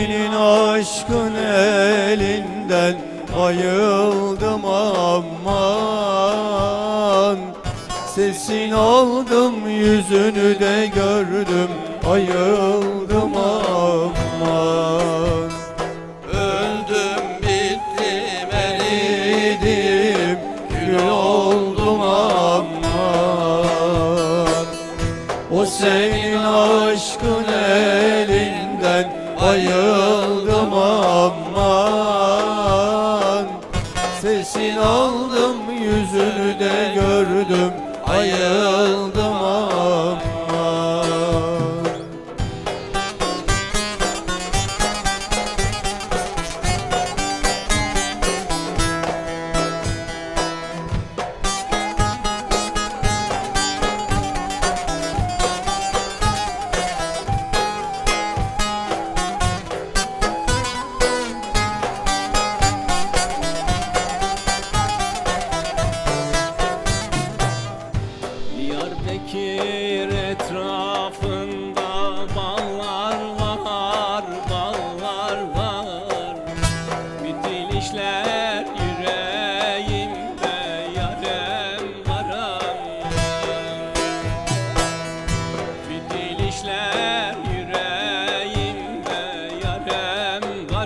Senin aşkın elinden ayıldım aman. Sesin aldım yüzünü de gördüm ayıldım aman. Öldüm bittim eridim gül oldum aman. O senin aşkın elinden ayıldım Gelsin aldım yüzünü de gördüm. Ayıl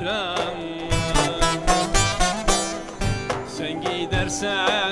düşen Sen gidersen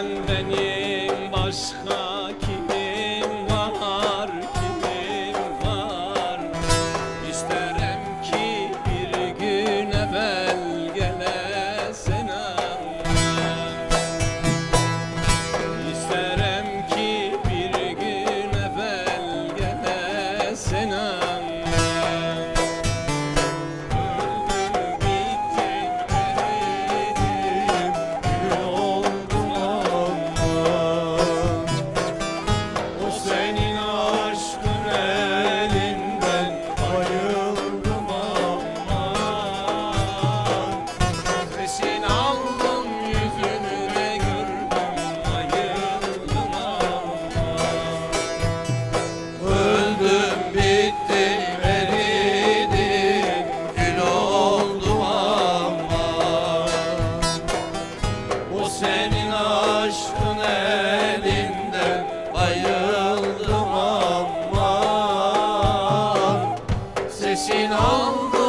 Oh,